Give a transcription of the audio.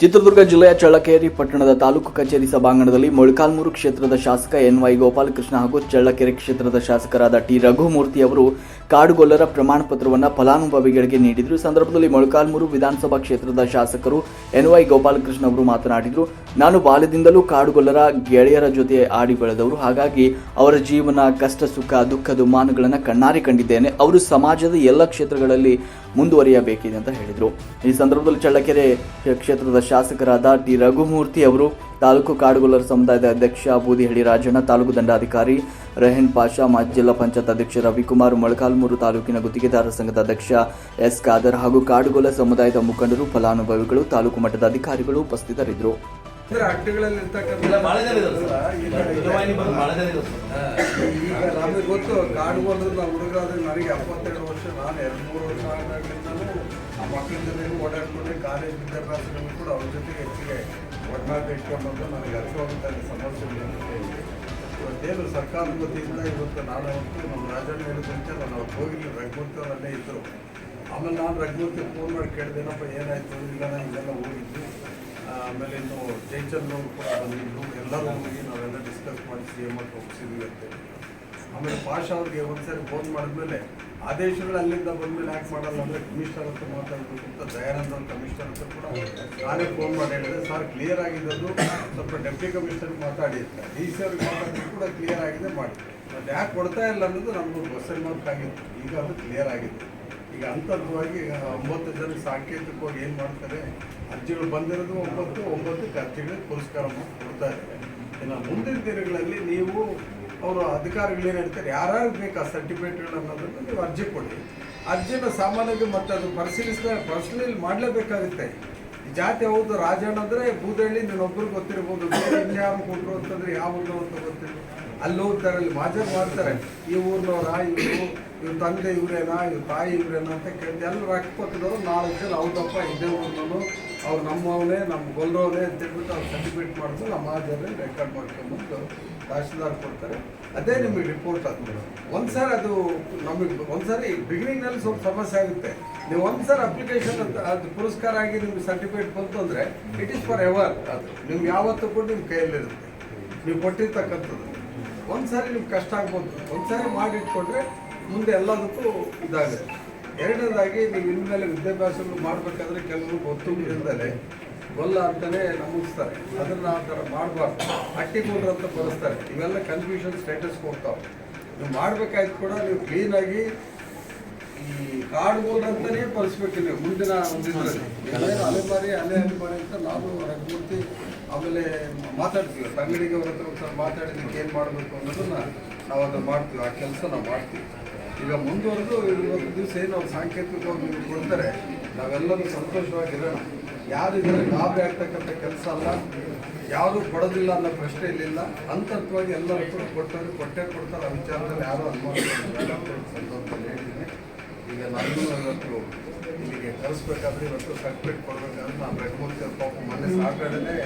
ಚಿತ್ರದುರ್ಗ ಜಿಲ್ಲೆಯ ಚಳ್ಳಕೆರೆ ಪಟ್ಟಣದ ತಾಲೂಕು ಕಚೇರಿ ಸಭಾಂಗಣದಲ್ಲಿ ಮೊಳಕಾಲ್ಮೂರು ಕ್ಷೇತ್ರದ ಶಾಸಕ ಎನ್ ವೈ ಗೋಪಾಲಕೃಷ್ಣ ಹಾಗೂ ಚಳ್ಳಕೆರೆ ಕ್ಷೇತ್ರದ ಶಾಸಕರಾದ ಟಿ. ರಘುಮೂರ್ತಿ ಅವರು ಕಾಡುಗೊಲ್ಲರ ಪ್ರಮಾಣ ಪತ್ರವನ್ನು ಫಲಾನುಭವಿಗಳಿಗೆ ನೀಡಿದರು. ಸಂದರ್ಭದಲ್ಲಿ ಮೊಳಕಾಲ್ಮೂರು ವಿಧಾನಸಭಾ ಕ್ಷೇತ್ರದ ಶಾಸಕರು ಎನ್ ವೈ ಗೋಪಾಲಕೃಷ್ಣ ಅವರು ಮಾತನಾಡಿದರು. ನಾನು ಬಾಲ್ಯದಿಂದಲೂ ಕಾಡುಗೊಲ್ಲರ ಗೆಳೆಯರ ಜೊತೆ ಆಡಿ ಬೆಳೆದವರು. ಹಾಗಾಗಿ ಅವರ ಜೀವನ ಕಷ್ಟ, ಸುಖ ದುಃಖ ದುಮ್ಮಾನಗಳನ್ನು ಕಣ್ಣಾರಿ ಕಂಡಿದ್ದೇನೆ. ಅವರು ಸಮಾಜದ ಎಲ್ಲ ಕ್ಷೇತ್ರಗಳಲ್ಲಿ ಮುಂದುವರಿಯಬೇಕಿದೆ ಅಂತ ಹೇಳಿದರು. ಈ ಸಂದರ್ಭದಲ್ಲಿ ಚಳ್ಳಕೆರೆ ಕ್ಷೇತ್ರದ ಶಾಸಕರಾದ ಟಿ. ರಘುಮೂರ್ತಿ ಅವರು ತಾಲೂಕು ಕಾಡುಗೊಲ್ಲರ ಸಮುದಾಯದ ಅಧ್ಯಕ್ಷ ಬೂದಿಹಳ್ಳಿ ರಾಜಣ್ಣ ತಾಲೂಕು ದಂಡಾಧಿಕಾರಿ ರೆಹನ್ ಪಾಷಾ ಮಾಜಿ ಜಿಲ್ಲಾ ಪಂಚಾಯತ್ ಅಧ್ಯಕ್ಷ ರವಿಕುಮಾರ್ ಮೊಳಕಾಲ್ಮೂರು ತಾಲೂಕಿನ ಗುತ್ತಿಗೆದಾರರ ಸಂಘದ ಅಧ್ಯಕ್ಷ ಎಸ್. ಖಾದರ್ ಹಾಗೂ ಕಾಡುಗೊಲ್ಲ ಸಮುದಾಯದ ಮುಖಂಡರು ಫಲಾನುಭವಿಗಳು ತಾಲೂಕು ಮಟ್ಟದ ಅಧಿಕಾರಿಗಳು ಉಪಸ್ಥಿತರಿದ್ದರು. ಈಗ ನಮಗೆ ಗೊತ್ತು ಕಾಡು ಬಂದ್ರೆ ನಾವು ಹುಡುಗರಾದ್ರೆ ನನಗೆ ಎಪ್ಪತ್ತೆರಡು ವರ್ಷ ನಾನು ಎರಡು ಮೂರು ವರ್ಷ ಆ ಮಕ್ಕಳ ಜೊತೆ ಕಾಲೇಜ್ ವಿದ್ಯಾಭ್ಯಾಸಗಳು ಕೂಡ ಅವ್ರ ಜೊತೆ ಹೆಚ್ಚಿಗೆ ಒಡನಾಟ ಇಟ್ಕೊಂಬಂದು ನನಗೆ ಅರ್ಥವಾಗುವಂಥ ಸಮಸ್ಯೆಗಳನ್ನು ಇವತ್ತೇನು ಸರ್ಕಾರದ ವತಿಯಿಂದ ಇವತ್ತು ನಾನು ಹೊತ್ತು ನಮ್ಮ ರಾಜಣ್ಣ ಹೇಳಿದಂತೆ ನಾನು ಅವ್ರು ಹೋಗಿಲ್ಲ ರಘುಮೂರ್ತಿ ಅವರಲ್ಲೇ ಇದ್ದರು ಆಮೇಲೆ ನಾನು ರಘುಮೂರ್ತಿ ಫೋನ್ ಮಾಡಿ ಕೇಳಿದೆನಪ್ಪ, ಏನಾಯ್ತು? ಇಲ್ಲ ನಾನು ಇದೆಲ್ಲ ಹೋಗಿದ್ದು ಆಮೇಲೆ ಇನ್ನು ಜಯಚಂದ್ರ ಕೂಡ ಬಂದಿದ್ರು. ಎಲ್ಲರೂ ಹೋಗಿ ನಾವೆಲ್ಲ ಡಿಸ್ಕಸ್ ಮಾಡಿ ಸಿ ಎಂ ಹತ್ರ ಒಪ್ಪಿಸಿದ್ವಿ ಅಂತ ಹೇಳಿ. ಆಮೇಲೆ ಪಾಷಾ ಅವ್ರಿಗೆ ಒಂದ್ಸರಿ ಫೋನ್ ಮಾಡಿದ್ಮೇಲೆ ಆದೇಶಗಳು ಅಲ್ಲಿಂದ ಬಂದ್ಮೇಲೆ ಯಾಕೆ ಮಾಡಲ್ಲ ಅಂದರೆ ಕಮಿಷನರ್ ಹತ್ರ ಮಾತಾಡಬೇಕು ಅಂತ ದಯಾನಂದ ಕಮಿಷನರ್ ಹತ್ರ ಕೂಡ ನಾನೇ ಫೋನ್ ಮಾಡಿ ಹೇಳಿದೆ ಸರ್ ಕ್ಲಿಯರ್ ಆಗಿದ್ದದ್ದು ಸ್ವಲ್ಪ ಡೆಪ್ಟಿ ಕಮಿಷನರ್ ಮಾತಾಡಿ ಡಿ ಸಿ ಅವ್ರಿಗೆ ಮಾತಾಡಿದ್ರು ಕೂಡ ಕ್ಲಿಯರ್ ಆಗಿದೆ, ಮಾಡಿ. ಅದು ಯಾಕೆ ಕೊಡ್ತಾ ಇಲ್ಲ ಅನ್ನೋದು ನಮಗೂ ಬಸ್ಸಲ್ಲಿ ಮಾರ್ಕ್ ಆಗಿತ್ತು. ಈಗ ಅದು ಕ್ಲಿಯರ್ ಆಗಿದೆ. ಈಗ ಅಂತರ್ವಾಗಿ ಒಂಬತ್ತು ಜನ ಸಾಂಕೇತಿಕವಾಗಿ ಏನು ಮಾಡ್ತಾರೆ, ಅರ್ಜಿಗಳು ಬಂದಿರೋದು ಒಂಬತ್ತು, ಒಂಬತ್ತಕ್ಕೆ ಅರ್ಜಿಗಳಿಗೆ ಪುರಸ್ಕಾರ ಕೊಡ್ತಾ ಇದ್ದಾರೆ. ಇನ್ನು ಮುಂದಿನ ದಿನಗಳಲ್ಲಿ ನೀವು ಅವರು ಏನು ಹೇಳ್ತಾರೆ, ಯಾರ್ಯಾರು ಬೇಕು ಆ ಸರ್ಟಿಫಿಕೇಟ್ಗಳು ಅನ್ನೋದನ್ನು ನೀವು ಅರ್ಜಿ ಕೊಡಿ. ಅರ್ಜಿನ ಸಾಮಾನ್ಯವಾಗಿ ಮತ್ತೆ ಅದು ಪರಿಶೀಲಿಸಿದ ಪರಿಶೀಲನೆ ಮಾಡಲೇಬೇಕಾಗುತ್ತೆ. ಜಾತಿ ಹೌದು ರಾಜಣ್ಣ ಅಂದರೆ ಬೂದಳ್ಳಿ ನೀನೊಬ್ಬರು ಗೊತ್ತಿರ್ಬೋದು. ಇನ್ಯಾರು ಕೊಟ್ಟರು ಅಂತಂದ್ರೆ ಯಾವ ಊರು ಅಂತ ಗೊತ್ತಿಲ್ಲ ಅಲ್ಲಿ ಹೋಗ್ತಾರೆ, ಅಲ್ಲಿ ಮಾಜರ್ ಮಾಡ್ತಾರೆ. ಈ ಊರಿನವರ ಇವರು ಇವ್ರ ತಂದೆ ಇವರೇನಾ, ಇವ್ರ ತಾಯಿ ಇವರೇನಾ ಅಂತ ಕೇಳ್ತಾರೆ ಎಲ್ಲರೂ ಅಕ್ಕಪಕ್ಕದವರು ನಾಲ್ಕು ಜನ, ಹೌದಪ್ಪ, ಇದೇ ಊರಿನವನು ಅವ್ರು ನಮ್ಮವನೇ ನಮ್ಮ ಗೊಲ್ಲರವನೇ ಅಂತ ಹೇಳ್ಬಿಟ್ಟು ಅವ್ರು ಸರ್ಟಿಫಿಕೇಟ್ ಮಾಡಿದ್ರು ನಮ್ಮ ಮಾಜರಲ್ಲಿ ರೆಕಾರ್ಡ್ ಮಾಡ್ಕೊಂಡ್ಬಂದು ತಹಶೀಲ್ದಾರ್ ಕೊಡ್ತಾರೆ. ಅದೇ ನಿಮಗೆ ರಿಪೋರ್ಟ್ ಆಗ್ತದೆ ಸಾರಿ ಅದು ನಮಗೆ ಒಂದ್ಸರಿ ಬಿಗಿನಿಂಗ್ನಲ್ಲಿ ಸ್ವಲ್ಪ ಸಮಸ್ಯೆ ಆಗುತ್ತೆ. ನೀವು ಒಂದ್ಸರಿ ಅಪ್ಲಿಕೇಶನ್ ಅಂತ ಅದು ಪುರಸ್ಕಾರ ಆಗಿ ನಿಮ್ಗೆ ಸರ್ಟಿಫಿಕೇಟ್ ಬಂತು ಅಂದರೆ ಇಟ್ ಈಸ್ ಫಾರ್ ಎವರ್ ಅದು. ನಿಮ್ಗೆ ಯಾವತ್ತೂ ಕೂಡ ನಿಮ್ಮ ಕೈಯಲ್ಲಿರುತ್ತೆ. ನೀವು ಕೊಟ್ಟಿರ್ತಕ್ಕಂಥದ್ದು. ಒಂದ್ಸಾರಿ ನಿಮ್ಗೆ ಕಷ್ಟ ಆಗ್ಬೋದು. ಒಂದ್ಸಾರಿ ಮಾಡಿಟ್ಕೊಂಡ್ರೆ ಮುಂದೆ ಎಲ್ಲದಕ್ಕೂ ಇದಾಗುತ್ತೆ. ಎರಡನೇದಾಗಿ ನೀವು ಇನ್ಮೇಲೆ ವಿದ್ಯಾಭ್ಯಾಸಗಳು ಮಾಡಬೇಕಾದ್ರೆ ಕೆಲವರು ಗೊತ್ತುಗಳಿಂದಲೇ ಗೊಲ್ಲ ಅಂತಲೇ ನಮಗಿಸ್ತಾರೆ ಅದನ್ನು ಆ ಥರ ಮಾಡಬಾರ್ದು. ಅಟ್ಟಿಗೂಡ್ರು ಅಂತ ಬರೆಸ್ತಾರೆ ಇವೆಲ್ಲ ಕನ್ಫ್ಯೂಷನ್ ಸ್ಟೇಟಸ್ ಕೊಡ್ತಾವೆ ನೀವು ಮಾಡಬೇಕಾಯ್ತು ಕೂಡ ನೀವು ಕ್ಲೀನಾಗಿ ಈ ಕಾಡುಗೋಲ್ ಅಂತಲೇ ಬಳಸ್ಬೇಕು ನೀವು ಮುಂದಿನ ಏನು ಅಲೆಮಾರಿ, ಅಲೆ ಅಲೆಮಾರಿ ಅಂತ ನಾನು ರಘುಮೂರ್ತಿ ಆಮೇಲೆ ಮಾತಾಡ್ತೀವಿ. ಅಂಗಡಿಗೆ ಅವ್ರ ಹತ್ರ ಒಂದ್ಸಲ ಮಾತಾಡಿದ್ದಕ್ಕೆ ಏನು ಮಾಡಬೇಕು ಅನ್ನೋದನ್ನು ನಾವು ಅದನ್ನು ಮಾಡ್ತೀವಿ. ಆ ಕೆಲಸ ನಾವು ಮಾಡ್ತೀವಿ. ಈಗ ಮುಂದುವರೆದು ಇವತ್ತು ದಿವಸ ಏನು ಅವ್ರು ಸಾಂಕೇತಿಕವಾಗಿ ಕೊಡ್ತಾರೆ, ನಾವೆಲ್ಲರೂ ಸಂತೋಷವಾಗಿರೋಣ. ಯಾರು ಇದರ ಲಾಭ ಆಗ್ತಕ್ಕಂಥ ಕೆಲಸ ಅಲ್ಲ, ಯಾರು ಕೊಡೋದಿಲ್ಲ ಅನ್ನೋ ಪ್ರಶ್ನೆ ಇಲ್ಲಿಲ್ಲ. ಅಂತತ್ವಾಗಿ ಎಲ್ಲರೂ ಕೂಡ ಕೊಟ್ಟರು ಕೊಟ್ಟೆ ಕೊಡ್ತಾರೆ ಆ ವಿಚಾರದಲ್ಲಿ ಯಾರು ಅನುಮಾನ ಬೇಡ ಅಂತ ಹೇಳಿ ಸಂದರ್ಭದಲ್ಲಿ ಹೇಳಿದ್ದೀನಿ ಈಗ ನಾನು ಇವತ್ತು ಇಲ್ಲಿಗೆ ಕಳಿಸ್ಬೇಕಾದ್ರೆ ಇವತ್ತು ಸರ್ಟಿಫಿಕೇಟ್ ಕೊಡಬೇಕಾದ್ರೆ ನಾನು ರೆಗ್ಮೂರ್ತಿ ಪಾಪ ಮೊನ್ನೆ ಸಾಟರ್ಡೇ